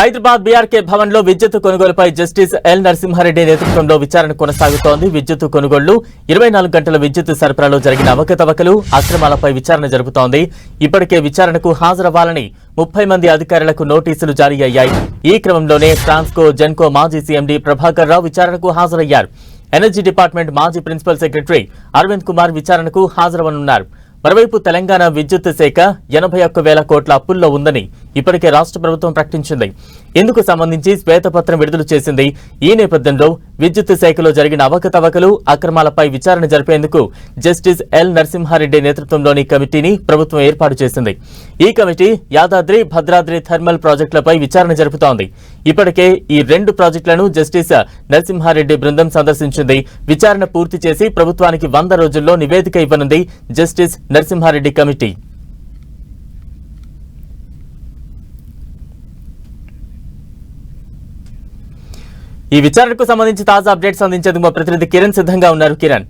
Hyderabad BRK భవన్లో విద్యుత్ కొనుగోలుపై జస్టిస్ ఎల్ నరసింహారెడ్డి నేతృత్వంలో విచారణ కొనసాగుతోంది. విద్యుత్ కొనుగోళ్ళు ఇరవై నాలుగు గంటల విద్యుత్ సరఫరాలో జరిగిన అవకతవకలు అక్రమాలపై విచారణ జరుగుతోంది ఇప్పటికే విచారణకు హాజరవ్వాలని ముప్పై మంది అధికారులకు నోటీసులు జారీ అయ్యాయి. ఈ క్రమంలోనే ట్రాన్స్కో జెన్కో మాజీ సీఎండీ ప్రభాకర్ రావు విచారణకు హాజరయ్యారు. ఎనర్జీ డిపార్ట్మెంట్ మాజీ ప్రిన్సిపల్ సెక్రటరీ అరవింద్ కుమార్ విచారణకు హాజరవనున్నారు మరోవైపు తెలంగాణ విద్యుత్ శాఖ ఎనభై ఒక్క వేల కోట్ల అప్పుల్లో ఉందని ఇప్పటికే రాష్ట్ర ప్రభుత్వం ప్రకటించింది. ఇందుకు సంబంధించి శ్వేతపత్రం విడుదల చేసింది. ఈ నేపథ్యంలో విద్యుత్ శాఖలో జరిగిన అవకతవకలు అక్రమాలపై విచారణ జరిపేందుకు జస్టిస్ ఎల్. నరసింహారెడ్డి నేతృత్వంలోని కమిటీని ప్రభుత్వం ఏర్పాటు చేసింది. ఈ కమిటీ యాదాద్రి భద్రాద్రి థర్మల్ ప్రాజెక్టులపై విచారణ జరుపుతోంది. ఇప్పటికే ఈ రెండు ప్రాజెక్టులను జస్టిస్ నరసింహారెడ్డి బృందం సందర్శించింది. విచారణ పూర్తి చేసి ప్రభుత్వానికి వంద రోజుల్లో నివేదిక ఇవ్వనుంది జస్టిస్ నరసింహారెడ్డి కమిటీ. ఈ విచారణకు సంబంధించి తాజా అప్డేట్స్ అందించేందుకు మా ప్రతినిధి కిరణ్ సిద్ధంగా ఉన్నారు. కిరణ్.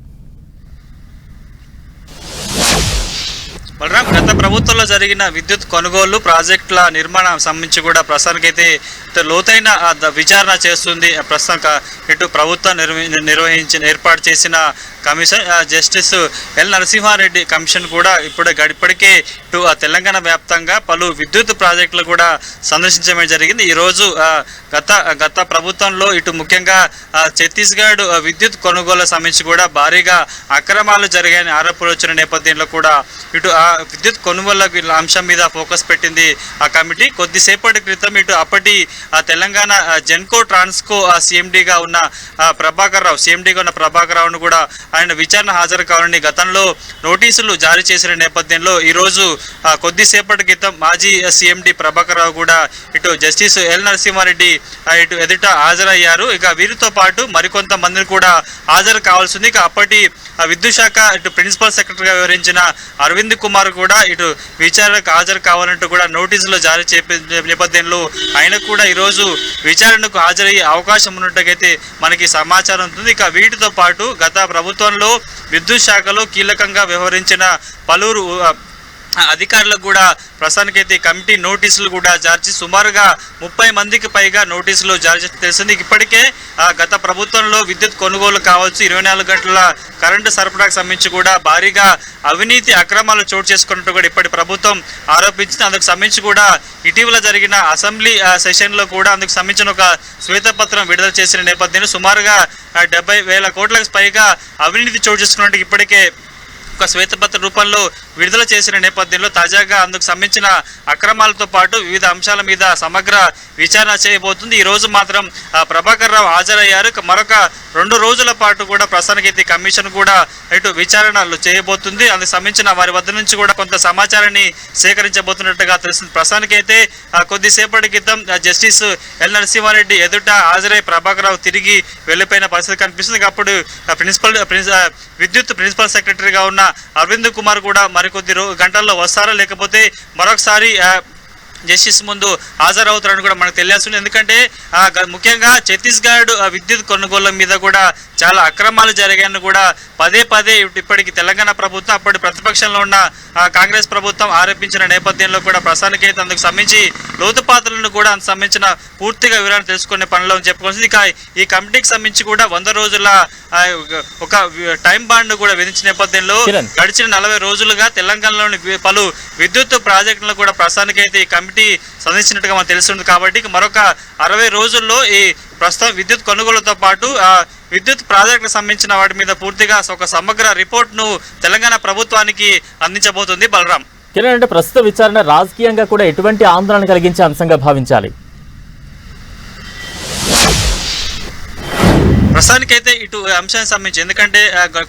బలరాం గత ప్రభుత్వంలో జరిగిన విద్యుత్ కొనుగోలు ప్రాజెక్టుల నిర్మాణం సంబంధించి కూడా ప్రస్తుతానికైతే లోతైన విచారణ చేస్తుంది. ప్రస్తుతం ఇటు ప్రభుత్వం నిర్వ- నిర్వహించిన ఏర్పాటు చేసిన commission justice L Narasimha Reddy commission కూడా ఇప్పుడు గడిపడికే ఇటు ఆ, తెలంగాణ వ్యాప్తంగా పలు విద్యుత్ ప్రాజెక్టులు కూడా సందర్శించడం జరిగింది. ఈరోజు గత గత ప్రభుత్వంలో ఇటు ముఖ్యంగా ఛత్తీస్గఢ్ విద్యుత్ కొనుగోలు సంబంధించి కూడా భారీగా అక్రమాలు జరిగాయని ఆరోపణలు వచ్చిన నేపథ్యంలో కూడా ఇటు ఆ విద్యుత్ కొనుగోలు అంశం మీద ఫోకస్ పెట్టింది ఆ కమిటీ. కొద్దిసేపటి క్రితం ఇటు అప్పటి తెలంగాణ జెన్కో ట్రాన్స్కో సీఎండీగా ఉన్న ప్రభాకర్ రావు సీఎండీగా ఉన్న ప్రభాకర్ రావును కూడా ఆయన విచారణ హాజరు కావాలని గతంలో నోటీసులు జారీ చేసిన నేపథ్యంలో ఈరోజు కొద్దిసేపటి క్రితం మాజీ సీఎండీ ప్రభాకర్ రావు కూడా ఇటు జస్టిస్ ఎల్ నరసింహారెడ్డి ఇటు ఎదుట హాజరయ్యారు. ఇక వీరితో పాటు మరికొంతమందిని కూడా హాజరు కావాల్సింది. ఇక అప్పటి విద్యుత్ శాఖ ఇటు ప్రిన్సిపల్ సెక్రటరీగా వివరించిన అరవింద్ కుమార్ కూడా ఇటు విచారణకు హాజరు కావాలంటూ కూడా నోటీసులు జారీ చేపే నేపథ్యంలో ఆయన కూడా ఈరోజు విచారణకు హాజరయ్యే అవకాశం ఉన్నట్టుగైతే మనకి సమాచారం ఉంటుంది. ఇక వీటితో పాటు గత ప్రభుత్వంలో విద్యుత్ శాఖలో కీలకంగా వ్యవహరించిన పలువురు అధికారులకు కూడా ప్రస్తుతానికైతే కమిటీ నోటీసులు కూడా జారీ సుమారుగా ముప్పై మందికి పైగా నోటీసులు జారీ తెలిసింది. ఇప్పటికే గత ప్రభుత్వంలో విద్యుత్ కొనుగోలు కావచ్చు ఇరవై నాలుగు గంటల కరెంటు సరఫరాకు సంబంధించి కూడా భారీగా అవినీతి అక్రమాలు చోటు చేసుకున్నట్టు కూడా ఇప్పటి ప్రభుత్వం ఆరోపించింది. అందుకు సంబంధించి కూడా ఇటీవల జరిగిన అసెంబ్లీ సెషన్లో కూడా అందుకు సంబంధించిన ఒక శ్వేతపత్రం విడుదల చేసిన నేపథ్యంలో సుమారుగా డెబ్బై వేల కోట్లకు పైగా అవినీతి చోటు చేసుకున్నట్టు ఇప్పటికే ఒక శ్వేతపత్ర రూపంలో విడుదల చేసిన నేపథ్యంలో తాజాగా అందుకు సంబంధించిన అక్రమాలతో పాటు వివిధ అంశాల మీద సమగ్ర విచారణ చేయబోతుంది. ఈ రోజు మాత్రం ప్రభాకర్ రావు హాజరయ్యారు. మరొక రెండు రోజుల పాటు కూడా ప్రస్తుతానికైతే కమిషన్ కూడా ఇటు విచారణలు చేయబోతుంది. అందుకు సంబంధించిన వారి వద్ద నుంచి కూడా కొంత సమాచారాన్ని సేకరించబోతున్నట్టుగా తెలుస్తుంది. ప్రస్తుతానికైతే కొద్దిసేపటి క్రితం జస్టిస్ ఎల్ నరసింహారెడ్డి ఎదుట హాజరై ప్రభాకర్ తిరిగి వెళ్ళిపోయిన పరిస్థితి కనిపిస్తుంది. అప్పుడు ప్రిన్సిపల్ విద్యుత్ ప్రిన్సిపల్ సెక్రటరీగా ఉన్న అరవింద్ కుమార్ కూడా మరికొద్ది గంటల్లో వస్తారా? లేకపోతే మరొకసారి జస్టిస్ ముందు హాజరవుతారని కూడా మనకు తెలియాల్సింది ఎందుకంటే ముఖ్యంగా ఛత్తీస్గఢ్ విద్యుత్ కొనుగోళ్ళ మీద కూడా చాలా అక్రమాలు జరిగాయని కూడా పదే పదే ఇప్- ఇప్పటికి తెలంగాణ ప్రభుత్వం అప్పటి ప్రతిపక్షంలో ఉన్న కాంగ్రెస్ ప్రభుత్వం ఆరోపించిన నేపథ్యంలో కూడా ప్రస్తుతానికైతే అందుకు సంబంధించి లోతుపాత్రలను కూడా అందుకు సంబంధించిన పూర్తిగా వివరాలు తెలుసుకునే పనిలో చెప్పుకోవాల్సింది ఇక ఈ కమిటీకి సంబంధించి కూడా వంద రోజుల ఒక టైం బాండ్ కూడా విధించిన నేపథ్యంలో. గడిచిన నలభై రోజులుగా తెలంగాణలోని పలు విద్యుత్ ప్రాజెక్టులను కూడా ప్రస్తుతానికైతే ఈ కమిటీ సందర్శించినట్టుగా మనకు తెలుస్తుంది కాబట్టి మరొక అరవై రోజుల్లో ఈ ప్రస్తుతం విద్యుత్ కొనుగోలుతో పాటు ఆ విద్యుత్ ప్రాజెక్టులకు సంబంధించిన వాటి మీద పూర్తిగా ఒక సమగ్ర రిపోర్ట్ను తెలంగాణ ప్రభుత్వానికి అందించబోతుంది బలరాం. కిరణ్ అంటే ప్రస్తుత విచారణ రాజకీయంగా కూడా ఎటువంటి ఆందోళన కలిగించే అంశంగా భావించాలి? ప్రస్తుతానికైతే ఇటు అంశానికి సంబంధించి ఎందుకంటే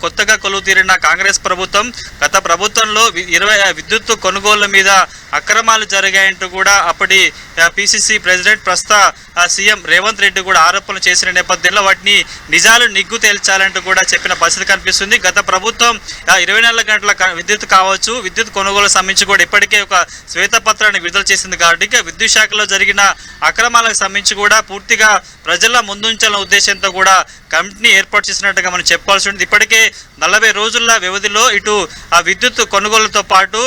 కొత్తగా కొలువు తీరిన కాంగ్రెస్ ప్రభుత్వం గత ప్రభుత్వంలో వి- ఇరవై విద్యుత్ కొనుగోళ్ళ మీద అక్రమాలు జరిగాయంటూ కూడా అప్పటి పిసిసి ప్రెసిడెంట్ ప్రస్తుత సీఎం రేవంత్ రెడ్డి కూడా ఆరోపణలు చేసిన నేపథ్యంలో వాటిని నిజాలు నిగ్గు తేల్చాలంటూ కూడా చెప్పిన పరిస్థితి కనిపిస్తుంది. గత ప్రభుత్వం ఇరవై నాలుగు గంటల విద్యుత్ కావచ్చు విద్యుత్ కొనుగోలు సంబంధించి కూడా ఇప్పటికే ఒక శ్వేతపత్రాన్ని విడుదల చేసింది కాబట్టి విద్యుత్ శాఖలో జరిగిన అక్రమాలకు సంబంధించి కూడా పూర్తిగా ప్రజల ముందుంచాలన్న ఉద్దేశంతో కూడా కమిటీని ఏర్పాటు చేసినట్టుగా మనం చెప్పాల్సి ఉంది ఇప్పటికే నలభై రోజుల వ్యవధిలో ఇటు ఆ విద్యుత్ కొనుగోలుతో పాటు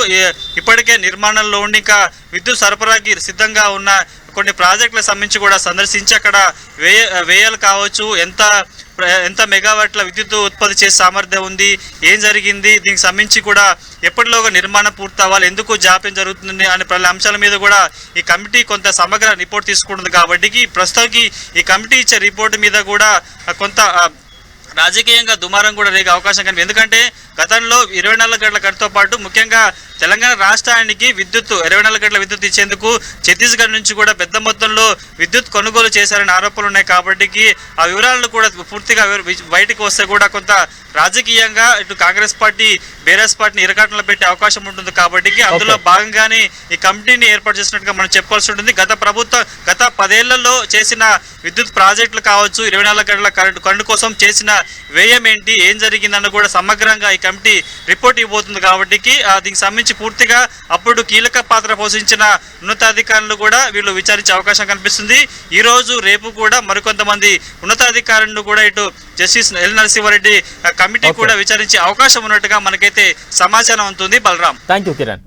ఇప్పటికే నిర్మాణంలో ఉండి ఇంకా విద్యుత్ సరఫరాకి సిద్ధంగా ఉన్న కొన్ని ప్రాజెక్టులకు సంబంధించి కూడా సందర్శించి అక్కడ వ్యయ వ్యయాలు కావచ్చు. ఎంత ఎంత మెగావాట్ల విద్యుత్ ఉత్పత్తి చేసే సామర్థ్యం ఉంది ఏం జరిగింది దీనికి సంబంధించి కూడా ఎప్పటిలోగా నిర్మాణం పూర్తవ్వాలి ఎందుకు జాప్యం జరుగుతుంది అనే పలు అంశాల మీద కూడా ఈ కమిటీ కొంత సమగ్ర రిపోర్ట్ తీసుకుంటుంది. కాబట్టి ప్రస్తుతానికి ఈ కమిటీ ఇచ్చే రిపోర్ట్ మీద కూడా కొంత రాజకీయంగా దుమారం కూడా రేగే అవకాశం కనిపి ఎందుకంటే గతంలో ఇరవై నాలుగు గంటల గంటతో పాటు ముఖ్యంగా తెలంగాణ రాష్ట్రానికి విద్యుత్ ఇరవై నాలుగు గంటల విద్యుత్ ఇచ్చేందుకు ఛత్తీస్గఢ్ నుంచి కూడా పెద్ద మొత్తంలో విద్యుత్ కొనుగోలు చేశారనే ఆరోపణలు ఉన్నాయి కాబట్టి ఆ వివరాలను కూడా పూర్తిగా బయటకు వస్తే కూడా కొంత రాజకీయంగా ఇటు కాంగ్రెస్ పార్టీ బీఆర్ఎస్ పార్టీని ఇరకాటంలో పెట్టే అవకాశం ఉంటుంది కాబట్టి అందులో భాగంగానే ఈ కమిటీని ఏర్పాటు చేసినట్టుగా మనం చెప్పాల్సి ఉంటుంది. గత ప్రభుత్వ గత పదేళ్ళలో చేసిన విద్యుత్ ప్రాజెక్టులు కావచ్చు ఇరవై నాలుగు గంటల కరెంటు కరెంటు కోసం చేసిన వ్యయం ఏంటి ఏం జరిగిందన్న కూడా సమగ్రంగా ఈ కమిటీ రిపోర్ట్ ఇవ్వబోతుంది కాబట్టి దీనికి సంబంధించి పూర్తిగా అప్పుడు కీలక పాత్ర పోషించిన ఉన్నతాధికారులు కూడా వీళ్ళు విచారించే అవకాశం కనిపిస్తుంది. ఈ రోజు రేపు కూడా మరికొంతమంది ఉన్నతాధికారులను కూడా ఇటు జస్టిస్ ఎల్ నరసింహారెడ్డి కమిటీ. కూడా విచారించే అవకాశం ఉన్నట్టుగా మనకైతే సమాచారం ఉంటుంది బలరాం. Thank you Kiran